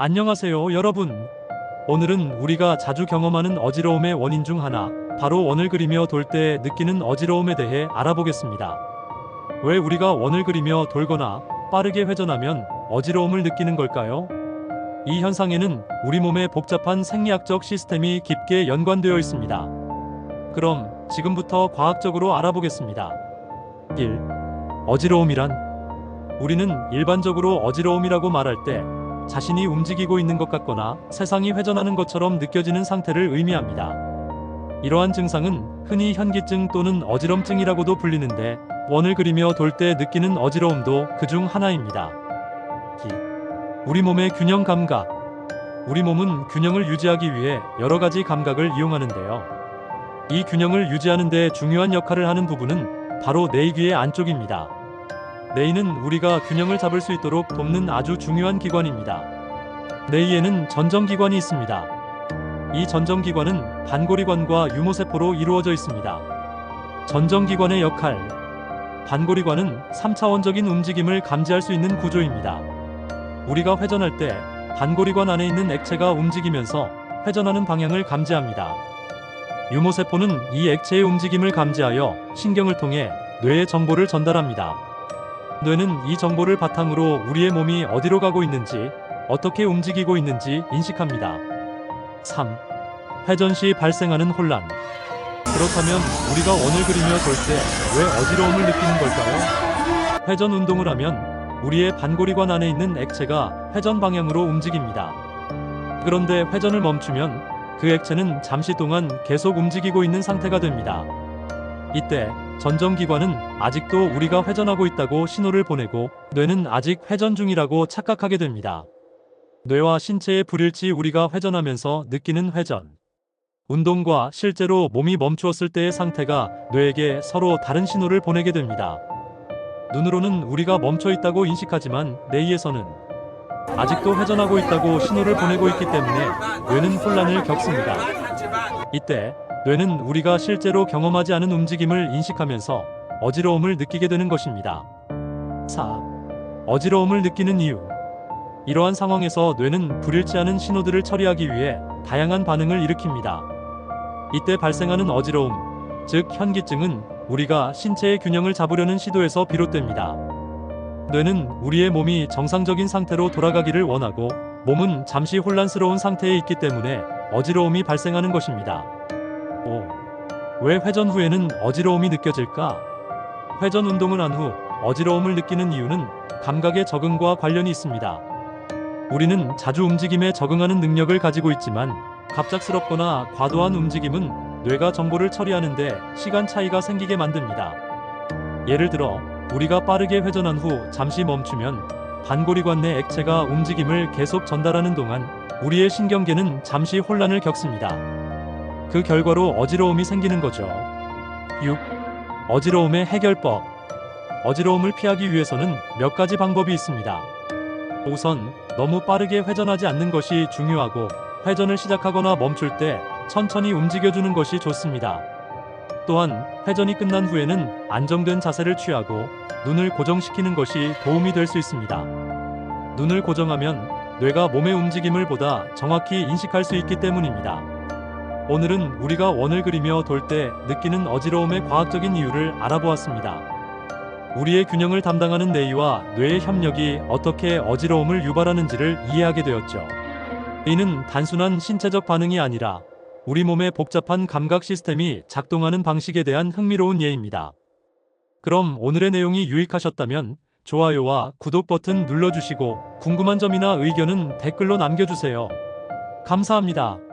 안녕하세요, 여러분. 오늘은 우리가 자주 경험하는 어지러움의 원인 중 하나, 바로 원을 그리며 돌 때 느끼는 어지러움에 대해 알아보겠습니다. 왜 우리가 원을 그리며 돌거나 빠르게 회전하면 어지러움을 느끼는 걸까요? 이 현상에는 우리 몸의 복잡한 생리학적 시스템이 깊게 연관되어 있습니다. 그럼 지금부터 과학적으로 알아보겠습니다. 1. 어지러움이란 우리는 일반적으로 어지러움이라고 말할 때 자신이 움직이고 있는 것 같거나 세상이 회전하는 것처럼 느껴지는 상태를 의미합니다. 이러한 증상은 흔히 현기증 또는 어지럼증이라고도 불리는데 원을 그리며 돌 때 느끼는 어지러움도 그 중 하나입니다. 기. 우리 몸의 균형 감각. 우리 몸은 균형을 유지하기 위해 여러 가지 감각을 이용하는데요. 이 균형을 유지하는 데 중요한 역할을 하는 부분은 바로 내귀의 안쪽입니다. 뇌이는 우리가 균형을 잡을 수 있도록 돕는 아주 중요한 기관입니다. 뇌이에는 전정기관이 있습니다. 이 전정기관은 반고리관과 유모세포로 이루어져 있습니다. 전정기관의 역할 반고리관은 3차원적인 움직임을 감지할 수 있는 구조입니다. 우리가 회전할 때 반고리관 안에 있는 액체가 움직이면서 회전하는 방향을 감지합니다. 유모세포는 이 액체의 움직임을 감지하여 신경을 통해 뇌에 정보를 전달합니다. 뇌는 이 정보를 바탕으로 우리의 몸이 어디로 가고 있는지, 어떻게 움직이고 있는지 인식합니다. 3. 회전 시 발생하는 혼란. 그렇다면 우리가 원을 그리며 돌 때 왜 어지러움을 느끼는 걸까요? 회전 운동을 하면 우리의 반고리관 안에 있는 액체가 회전 방향으로 움직입니다. 그런데 회전을 멈추면 그 액체는 잠시 동안 계속 움직이고 있는 상태가 됩니다. 이때 전정기관은 아직도 우리가 회전하고 있다고 신호를 보내고 뇌는 아직 회전 중이라고 착각하게 됩니다. 뇌와 신체의 불일치 우리가 회전하면서 느끼는 회전. 운동과 실제로 몸이 멈추었을 때의 상태가 뇌에게 서로 다른 신호를 보내게 됩니다. 눈으로는 우리가 멈춰 있다고 인식하지만 뇌에서는 아직도 회전하고 있다고 신호를 보내고 있기 때문에 뇌는 혼란을 겪습니다. 이때 뇌는 우리가 실제로 경험하지 않은 움직임을 인식하면서 어지러움을 느끼게 되는 것입니다. 4. 어지러움을 느끼는 이유. 이러한 상황에서 뇌는 불일치하는 신호들을 처리하기 위해 다양한 반응을 일으킵니다. 이때 발생하는 어지러움, 즉 현기증은 우리가 신체의 균형을 잡으려는 시도에서 비롯됩니다. 뇌는 우리의 몸이 정상적인 상태로 돌아가기를 원하고 몸은 잠시 혼란스러운 상태에 있기 때문에 어지러움이 발생하는 것입니다. 5. 왜 회전 후에는 어지러움이 느껴질까? 회전 운동을 한 후 어지러움을 느끼는 이유는 감각의 적응과 관련이 있습니다. 우리는 자주 움직임에 적응하는 능력을 가지고 있지만 갑작스럽거나 과도한 움직임은 뇌가 정보를 처리하는데 시간 차이가 생기게 만듭니다. 예를 들어 우리가 빠르게 회전한 후 잠시 멈추면 반고리관 내 액체가 움직임을 계속 전달하는 동안 우리의 신경계는 잠시 혼란을 겪습니다. 그 결과로 어지러움이 생기는 거죠. 6. 어지러움의 해결법. 어지러움을 피하기 위해서는 몇 가지 방법이 있습니다. 우선 너무 빠르게 회전하지 않는 것이 중요하고 회전을 시작하거나 멈출 때 천천히 움직여주는 것이 좋습니다. 또한 회전이 끝난 후에는 안정된 자세를 취하고 눈을 고정시키는 것이 도움이 될 수 있습니다. 눈을 고정하면 뇌가 몸의 움직임을 보다 정확히 인식할 수 있기 때문입니다. 오늘은 우리가 원을 그리며 돌 때 느끼는 어지러움의 과학적인 이유를 알아보았습니다. 우리의 균형을 담당하는 뇌와 뇌의 협력이 어떻게 어지러움을 유발하는지를 이해하게 되었죠. 이는 단순한 신체적 반응이 아니라 우리 몸의 복잡한 감각 시스템이 작동하는 방식에 대한 흥미로운 예입니다. 그럼 오늘의 내용이 유익하셨다면 좋아요와 구독 버튼 눌러주시고 궁금한 점이나 의견은 댓글로 남겨주세요. 감사합니다.